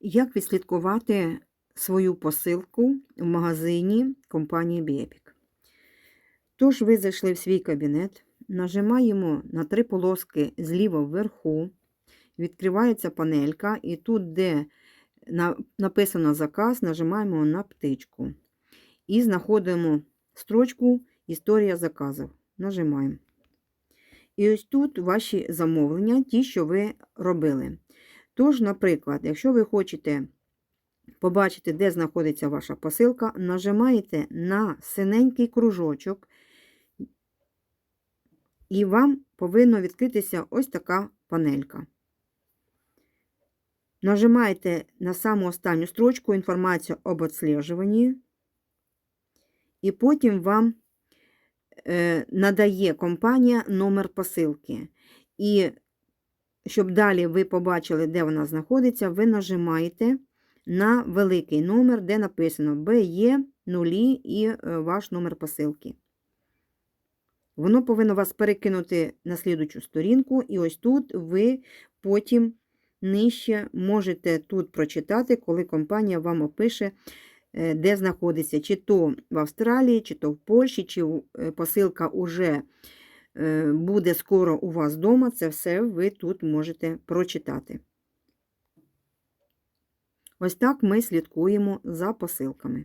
Як відслідкувати свою посилку в магазині компанії Біепік? Тож, ви зайшли в свій кабінет, нажимаємо на три полоски зліва вверху, відкривається панелька, і тут, де написано заказ, нажимаємо на птичку. І знаходимо строчку Історія заказів. Нажимаємо. І ось тут ваші замовлення, ті, що ви робили. Тож, наприклад, якщо ви хочете побачити, де знаходиться ваша посилка, нажимаєте на синенький кружочок, і вам повинно відкритися ось така панелька. Нажимаєте на саму останню строчку інформацію об відслежуванні, і потім вам е, надає компанія номер посилки. І щоб далі ви побачили, де вона знаходиться, ви нажимаєте на великий номер, де написано BE 0 і е, ваш номер посилки. Воно повинно вас перекинути на слідучу сторінку, і ось тут ви потім нижче можете тут прочитати, коли компанія вам опише, е, де знаходиться, чи то в Австралії, чи то в Польщі, чи е, посилка уже буде скоро у вас вдома. Це все ви тут можете прочитати. Ось так ми слідкуємо за посилками.